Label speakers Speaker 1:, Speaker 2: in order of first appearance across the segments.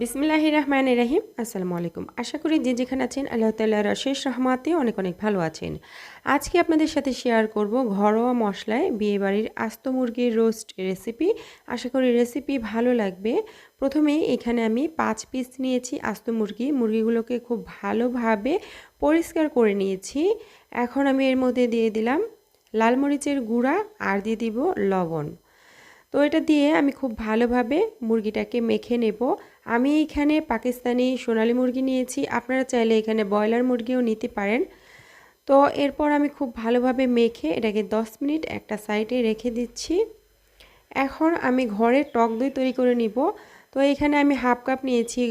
Speaker 1: বিসমিল্লাহ রহমান রাহিম আসসালামু আলাইকুম। আশা করি যে যেখানে আছেন আল্লাহ তাল্লাহর শেষ রহমাতে অনেক অনেক ভালো আছেন। আজকে আপনাদের সাথে শেয়ার করব ঘরোয়া মশলায় বিয়েবাড়ির আস্ত মুরগির রোস্ট রেসিপি আশা করি রেসিপি ভালো লাগবে। প্রথমে এখানে আমি পাঁচ পিস নিয়েছি আস্ত মুরগি। মুরগিগুলোকে খুব ভালোভাবে পরিষ্কার করে নিয়েছি। এখন আমি এর মধ্যে দিয়ে দিলাম লাল মরিচের গুঁড়া আর দিয়ে দিব লবণ। তো এটা দিয়ে আমি খুব ভালোভাবে মুরগিটাকে মেখে নেব। আমি এখানে পাকিস্তানি সোনালি মুরগি নিয়েছি। আপনারা চাইলে এখানে ব্রয়লার মুরগিও নিতে পারেন। তো এরপর আমি খুব ভালোভাবে মেখে এটাকে 10 মিনিট একটা সাইডে রেখে দিচ্ছি। এখন আমি ঘরে টক দই তৈরি করে নিব। তো এখানে আমি হাফ কাপ নিয়েছি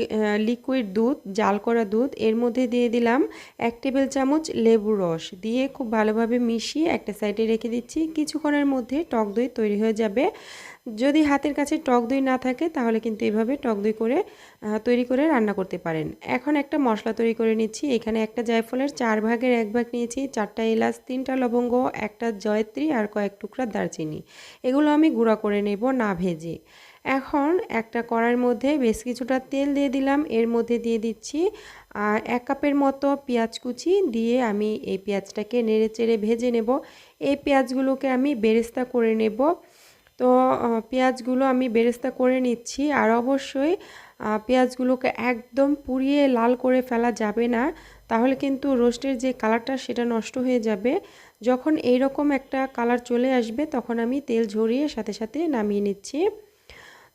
Speaker 1: লিকুইড দুধ, জাল করা দুধ। এর মধ্যে দিয়ে দিলাম এক টেবিল চামচ লেবু রস। দিয়ে খুব ভালোভাবে মিশিয়ে একটা সাইডে রেখে দিচ্ছি। কিছুক্ষণের মধ্যে টক দই তৈরি হয়ে যাবে। যদি হাতের কাছে টক দই না থাকে, তাহলে কিন্তু এভাবে টক দই করে তৈরি করে রান্না করতে পারেন। এখন একটা মশলা তৈরি করে নিচ্ছি। এখানে একটা জায়ফলের চার ভাগের এক ভাগ নিয়েছি, চারটা এলাচ, তিনটা লবঙ্গ, একটা জয়ত্রী আর কয়েক টুকরা দারচিনি। এগুলো আমি গুঁড়া করে নেব না ভেজে। এখন একটা কড়াইয়ের মধ্যে বেশ কিছুটা তেল দিয়ে দিলাম। এর মধ্যে দিয়ে দিচ্ছি আর এক কাপের মতো পেঁয়াজ কুচি দিয়ে আমি এই পেঁয়াজটাকে নেড়ে চেড়ে ভেজে নেব। এই পেঁয়াজগুলোকে আমি বেরেস্তা করে নেব। তো পেঁয়াজগুলো আমি বেরেস্তা করে নিচ্ছি আর অবশ্যই পেঁয়াজগুলোকে একদম পুড়িয়ে লাল করে ফেলা যাবে না। তাহলে কিন্তু রোস্টের যে কালারটা সেটা নষ্ট হয়ে যাবে। যখন এই রকম একটা কালার চলে আসবে তখন আমি তেল ঝরিয়ে সাথে সাথে নামিয়ে নিচ্ছি।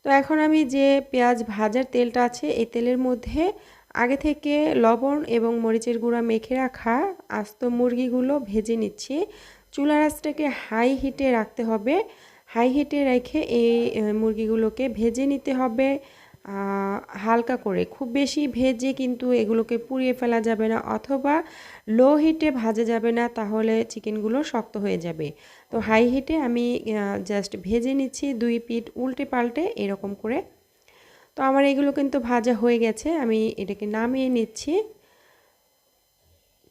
Speaker 1: তো এখন আমি যে পেঁয়াজ ভাজার তেলটা আছে, এই তেলের মধ্যে আগে থেকে লবণ এবং মরিচের গুঁড়া মেখে রাখা আস্ত মুরগিগুলো ভেজে নিচ্ছি। চুলা রাসটাকে হাই হিটে রাখতে হবে। হাই হিটে রেখে এই মুরগিগুলোকে ভেজে নিতে হবে। হালকা করে। খুব বেশি ভেজে কিন্তু এগুলোকে পুড়িয়ে ফেলা যাবে না অথবা লো হিটে ভাজা যাবে না, তাহলে চিকেনগুলো শক্ত হয়ে যাবে। তো হাই হিটে আমি জাস্ট ভেজে নিচ্ছি, দুই পিঠ উল্টে পাল্টে এরকম করে। তো আমার এগুলো কিন্তু ভাজা হয়ে গেছে, আমি এটাকে নামিয়ে নিচ্ছি।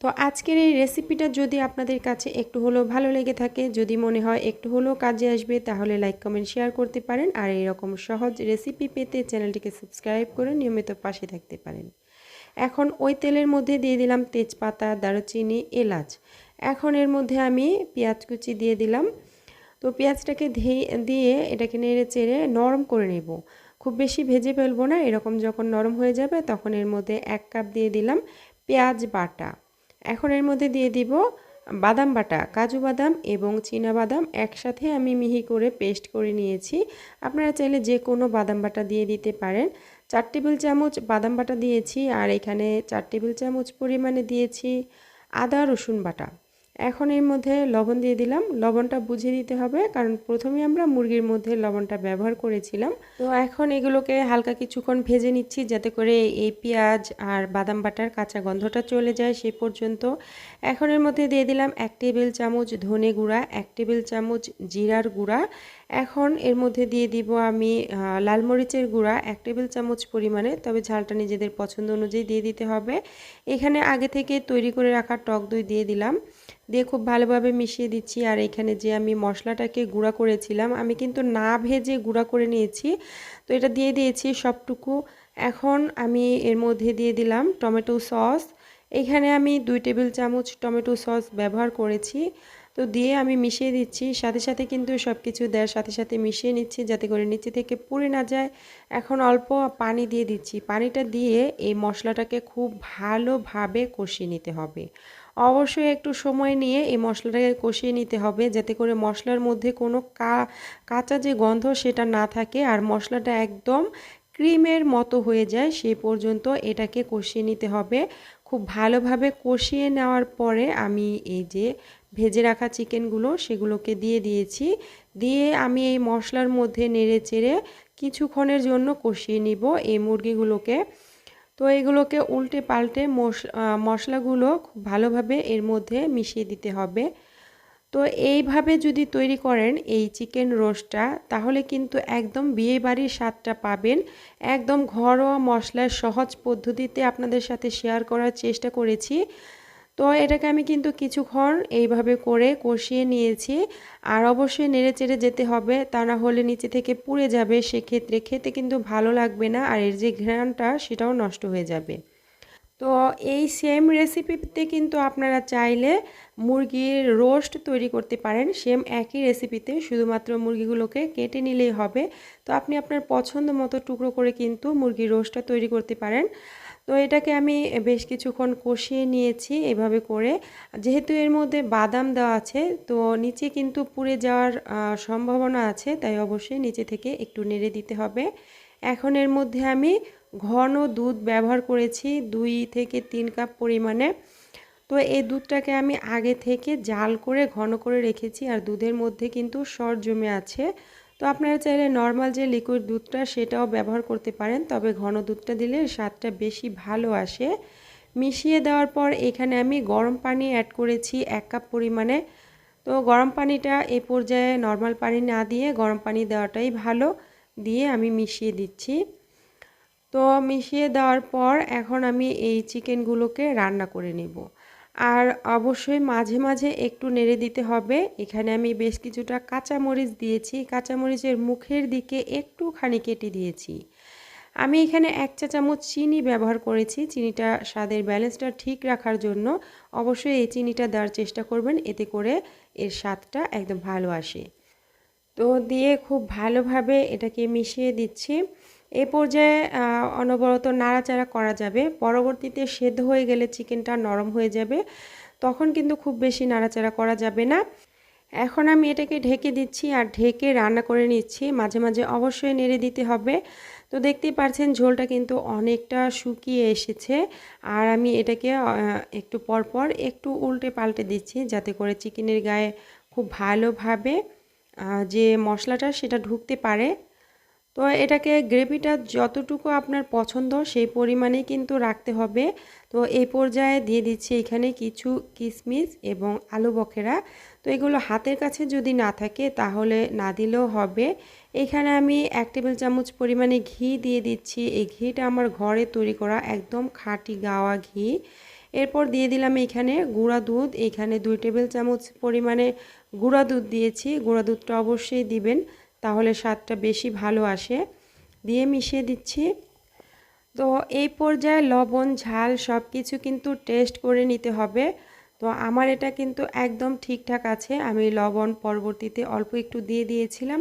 Speaker 1: তো আজকের এই রেসিপিটা যদি আপনাদের কাছে একটু হলেও ভালো লেগে থাকে, যদি মনে হয় একটু হলেও কাজে আসবে, তাহলে লাইক কমেন্ট শেয়ার করতে পারেন আর এরকম সহজ রেসিপি পেতে চ্যানেলটিকে সাবস্ক্রাইব করে নিয়মিত পাশে থাকতে পারেন। এখন ওই তেলের মধ্যে দিয়ে দিলাম তেজপাতা, দারুচিনি, এলাচ। এখন এর মধ্যে আমি পেঁয়াজ কুচি দিয়ে দিলাম। তো পেঁয়াজটাকে দিয়ে এটাকে নেড়ে চেড়ে নরম করে নেব। খুব বেশি ভেজে ফেলব না, এরকম যখন নরম হয়ে যাবে, তখন এর মধ্যে এক কাপ দিয়ে দিলাম পেঁয়াজ বাটা। এখন এর মধ্যে দিয়ে দিব বাদাম বাটা, কাজু বাদাম এবং বাদাম একসাথে আমি মিহি করে পেস্ট করে নিয়েছি। আপনারা চাইলে যে কোনো বাদাম বাটা দিয়ে দিতে পারেন। চার টেবিল চামচ বাদাম বাটা দিয়েছি আর এখানে চার টেবিল চামচ পরিমাণে দিয়েছি আদা রসুন বাটা। এখন এর মধ্যে লবণ দিয়ে দিলাম। লবণটা বুঝে দিতে হবে, কারণ প্রথমে আমরা মুরগির মধ্যে লবণটা ব্যবহার করেছিলাম। তো এখন এগুলোকে হালকা কিছুক্ষণ ভেজে নিচ্ছি, যাতে করে এই পেঁয়াজ আর বাদাম বাটার কাঁচা গন্ধটা চলে যায় সে পর্যন্ত। এখন এর মধ্যে দিয়ে দিলাম এক টেবিল চামচ ধনে গুঁড়া, এক টেবিল চামচ জিরার গুঁড়া। এখন এর মধ্যে দিয়ে দিব আমি লাল মরিচের গুঁড়া, এক টেবিল চামচ পরিমাণে, তবে ঝালটা নিজেদের পছন্দ অনুযায়ী দিয়ে দিতে হবে। এখানে আগে থেকে তৈরি করে রাখা টক দই দিয়ে দিলাম। দিয়ে খুব ভালোভাবে মিশিয়ে দিচ্ছি। আর এখানে যে আমি মশলাটাকে গুঁড়া করেছিলাম, আমি কিন্তু না ভেজে গুঁড়া করে নিয়েছি। তো এটা দিয়ে দিয়েছি সবটুকু। এখন আমি এর মধ্যে দিয়ে দিলাম টমেটো সস। এখানে আমি দুই টেবিল চামচ টমেটো সস ব্যবহার করেছি। তো দিয়ে আমি মিশিয়ে দিচ্ছি। সাথে সাথে কিন্তু সব কিছু দেওয়ার সাথে সাথে মিশিয়ে নিচ্ছি যাতে করে নিচে থেকে পুড়ে না যায়। এখন অল্প পানি দিয়ে দিচ্ছি। পানিটা দিয়ে এই মশলাটাকে খুব ভালোভাবে কষিয়ে নিতে হবে। অবশ্যই একটু সময় নিয়ে এই মশলাটাকে কষিয়ে নিতে হবে, যাতে করে মশলার মধ্যে কোনো কাঁচা যে গন্ধ সেটা না থাকে আর মশলাটা একদম ক্রিমের মতো হয়ে যায় সেই পর্যন্ত এটাকে কষিয়ে নিতে হবে। খুব ভালোভাবে কষিয়ে নেওয়ার পরে আমি এই যে ভেজে রাখা চিকেনগুলো সেগুলোকে দিয়ে দিয়েছি। দিয়ে আমি এই মশলার মধ্যে নেড়ে চেড়ে কিছুক্ষণের জন্য কষিয়ে নিব। এই মুরগিগুলোকে তো এগুলোকে উল্টে পাল্টে মশলাগুলো খুব ভালোভাবে এর মধ্যে মিশিয়ে দিতে হবে। তো এইভাবে যদি তৈরি করেন এই চিকেন রোস্টটা, তাহলে কিন্তু একদম বিয়ে বাড়ির স্বাদটা পাবেন। একদম ঘরোয়া মশলার সহজ পদ্ধতিতে আপনাদের সাথে শেয়ার করার চেষ্টা করেছি। তো এটাকে আমি কিন্তু কিছুক্ষণ এইভাবে করে কষিয়ে নিয়েছি। আর অবশ্যই নেড়ে চেড়ে যেতে হবে, তা না হলে নিচে থেকে পুড়ে যাবে। সেক্ষেত্রে খেতে কিন্তু ভালো লাগবে না আর এর যে ঘ্রাণটা সেটাও নষ্ট হয়ে যাবে। তো এই সেম রেসিপিতে কিন্তু আপনারা চাইলে মুরগির রোস্ট তৈরি করতে পারেন। সেম একই রেসিপিতে শুধুমাত্র মুরগিগুলোকে কেটে নিলেই হবে। তো আপনি আপনার পছন্দ মতো টুকরো করে কিন্তু মুরগির রোস্টটা তৈরি করতে পারেন। তো এটাকে আমি বেশ কিছুক্ষণ কষিয়ে নিয়েছি এভাবে করে। যেহেতু এর মধ্যে বাদাম দেওয়া আছে, তো নিচে কিন্তু পুড়ে যাওয়ার সম্ভাবনা আছে, তাই অবশ্যই নিচে থেকে একটু নেড়ে দিতে হবে। এখন এর মধ্যে আমি ঘন দুধ ব্যবহার করেছি দুই থেকে তিন কাপ পরিমাণে। তো এই দুধটাকে আমি আগে থেকে জাল করে ঘন করে রেখেছি, আর দুধের মধ্যে কিন্তু সর জমে আছে। তো আপনারা চাইলে নর্মাল যে লিকুইড দুধটা সেটাও ব্যবহার করতে পারেন, তবে ঘন দুধটা দিলে স্বাদটা বেশি ভালো আসে। মিশিয়ে দেওয়ার পর এখানে আমি গরম পানি অ্যাড করেছি এক কাপ পরিমাণে। তো গরম পানিটা এ পর্যায়ে নর্মাল পানি না দিয়ে গরম পানি দেওয়াটাই ভালো, দিয়ে আমি মিশিয়ে দিচ্ছি। তো মিশিয়ে দেওয়ার পর এখন আমি এই চিকেনগুলোকে রান্না করে নেব। আর অবশ্যই মাঝে মাঝে একটু নেড়ে দিতে হবে। এখানে আমি বেশ কিছুটা কাঁচামরিচ দিয়েছি। কাঁচামরিচের মুখের দিকে একটুখানি কেটে দিয়েছি। আমি এখানে এক চা চামচ চিনি ব্যবহার করেছি। চিনিটা স্বাদের ব্যালেন্সটা ঠিক রাখার জন্য অবশ্যই এই চিনিটা দেওয়ার চেষ্টা করবেন। এতে করে এর স্বাদটা একদম ভালো আসে। তো দিয়ে খুব ভালোভাবে এটাকে মিশিয়ে দিচ্ছি। এ পর্যায়ে অনবরত নাড়াচাড়া করা যাবে। পরবর্তীতে সেদ্ধ হয়ে গেলে চিকেনটা নরম হয়ে যাবে। তখন কিন্তু খুব বেশি নাড়াচাড়া করা যাবে না। এখন আমি এটাকে ঢেকে দিচ্ছি আর ঢেকে রান্না করে নিচ্ছি। মাঝে মাঝে অবশ্যই নেড়ে দিতে হবে। তো দেখতেই পারছেন, ঝোলটা কিন্তু অনেকটা শুকিয়ে এসেছে। আর আমি এটাকে একটু পরপর একটু উল্টে পাল্টে দিচ্ছি যাতে করে চিকেনের গায়ে খুব ভালোভাবে যে মশলাটা সেটা ঢুকতে পারে। তো এটাকে গ্রেভিটা যতটুকু আপনার পছন্দ সেই পরিমাণেই কিন্তু রাখতে হবে। তো এই পর্যায়ে দিয়ে দিচ্ছি এখানে কিছু কিশমিশ এবং আলু বখেরা। তো এগুলো হাতের কাছে যদি না থাকে তাহলে না দিলেও হবে। এখানে আমি এক টেবিল চামচ পরিমাণে ঘি দিয়ে দিচ্ছি। এই ঘিটা আমার ঘরে তৈরি করা একদম খাঁটি গাওয়া ঘি। এরপর দিয়ে দিলাম এখানে গুঁড়া দুধ। এখানে দুই টেবিল চামচ পরিমাণে গুঁড়া দুধ দিয়েছি। গুঁড়া দুধটা অবশ্যই দিবেন। তাহলে স্বাদটা বেশি ভালো আসে। দিয়ে মিশিয়ে দিচ্ছি। তো এই পর্যায়ে লবণ, ঝাল সব কিছু কিন্তু টেস্ট করে নিতে হবে। তো আমার এটা কিন্তু একদম ঠিকঠাক আছে। আমি লবণ পরবর্তীতে অল্প একটু দিয়ে দিয়েছিলাম।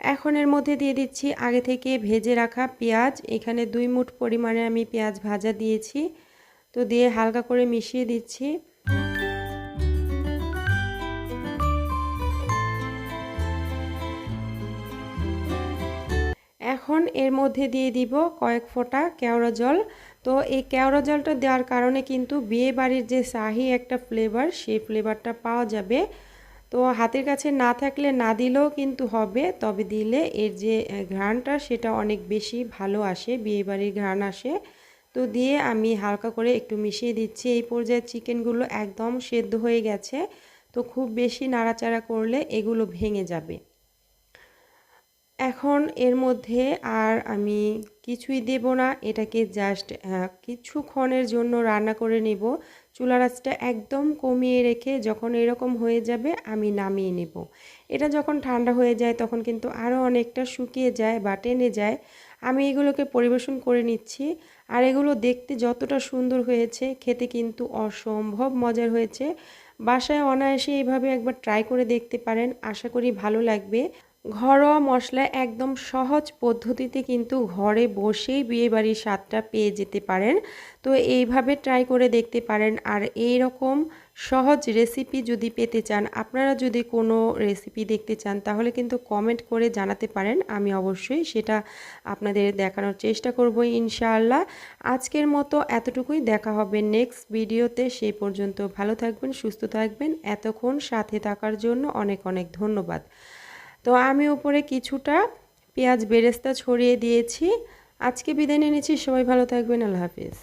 Speaker 1: এখন এর মধ্যে দিয়ে দিচ্ছি আগে থেকে ভেজে রাখা পেঁয়াজ। এখানে দুই মুঠ পরিমাণে আমি পেঁয়াজ ভাজা দিয়েছি। তো দিয়ে হালকা করে মিশিয়ে দিচ্ছি। এখন এর মধ্যে দিয়ে দিব কয়েক ফোঁটা কেওড়া জল। তো এই কেওড়া জলটা দেওয়ার কারণে কিন্তু বিয়ে বাড়ির যে শাহি একটা ফ্লেভার সেই ফ্লেভারটা পাওয়া যাবে। তো হাতের কাছে না থাকলে না দিলেও কিন্তু হবে, তবে দিলে এর যে ঘ্রাণটা সেটা অনেক বেশি ভালো আসে বিয়ে বাড়ির ঘ্রাণ আসে। তো দিয়ে আমি হালকা করে একটু মিশিয়ে দিচ্ছি। এই পর্যায়ে চিকেনগুলো একদম সেদ্ধ হয়ে গেছে। তো খুব বেশি নাড়াচাড়া করলে এগুলো ভেঙে যাবে। এখন এর মধ্যে আর আমি কিছুই দেব না। এটাকে জাস্ট কিছুক্ষণের জন্য রান্না করে নেব। চুলা রাসটা একদম কমিয়ে রেখে যখন এরকম হয়ে যাবে আমি নামিয়ে নেব। এটা যখন ঠান্ডা হয়ে যায় তখন কিন্তু আরও অনেকটা শুকিয়ে যায় বা টেনে যায়। আমি এগুলোকে পরিবেশন করে নিচ্ছি। আর এগুলো দেখতে যতটা সুন্দর হয়েছে, খেতে কিন্তু অসম্ভব মজার হয়েছে। বাসায় অনায়াসে এইভাবে একবার ট্রাই করে দেখতে পারেন। আশা করি ভালো লাগবে। ঘরোয়া মশলা একদম সহজ পদ্ধতিতে কিন্তু ঘরে বসেই বিয়েবাড়ির স্বাদটা পেয়ে যেতে পারেন। তো এইভাবে ট্রাই করে দেখতে পারেন। আর এই রকম সহজ রেসিপি যদি পেতে চান, আপনারা যদি কোনো রেসিপি দেখতে চান, তাহলে কিন্তু কমেন্ট করে জানাতে পারেন। আমি অবশ্যই সেটা আপনাদের দেখানোর চেষ্টা করব ইনশাআল্লাহ। আজকের মতো এতটুকুই। দেখা হবে নেক্সট ভিডিওতে সেই পর্যন্ত ভালো থাকবেন, সুস্থ থাকবেন। এতক্ষণ সাথে থাকার জন্য অনেক অনেক ধন্যবাদ। তো আমি উপরে কিছুটা পেঁয়াজ বেরেস্তা ছড়িয়ে দিয়েছি। আজকে বিদায় নিয়েছি সবাই ভালো থাকবেন। আল্লাহ হাফিজ।